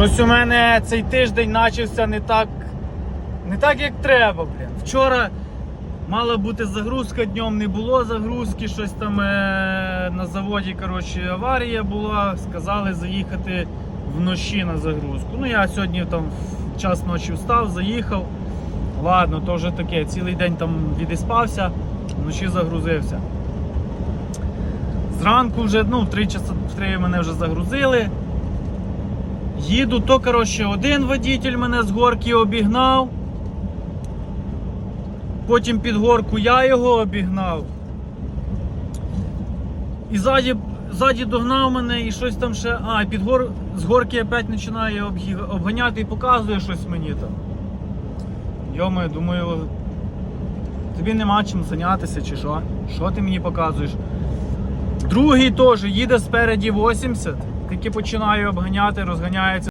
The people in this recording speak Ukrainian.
Щось у мене цей тиждень почався не так, не так, як треба, блін. Вчора мала бути загрузка днем, не було загрузки, щось там е- на заводі коротше, аварія була. Сказали заїхати вночі на загрузку. Ну я сьогодні там в час ночі встав, заїхав. Ладно, то вже таке, цілий день там відіспався, вночі загрузився. Зранку вже, ну, в 3 часа в 3 мене вже загрузили. Їду, то коротше, один водитель мене з горки обігнав. Потім під горку я його обігнав. І ззаді, ззаді догнав мене і щось там ще. А, під гор, з горки опять починає обганяти і показує щось мені там. Йоме, думаю, тобі нема чим зайнятися чи що? Що ти мені показуєш? Другий теж їде спереді 80, тільки починає обганяти, розганяється.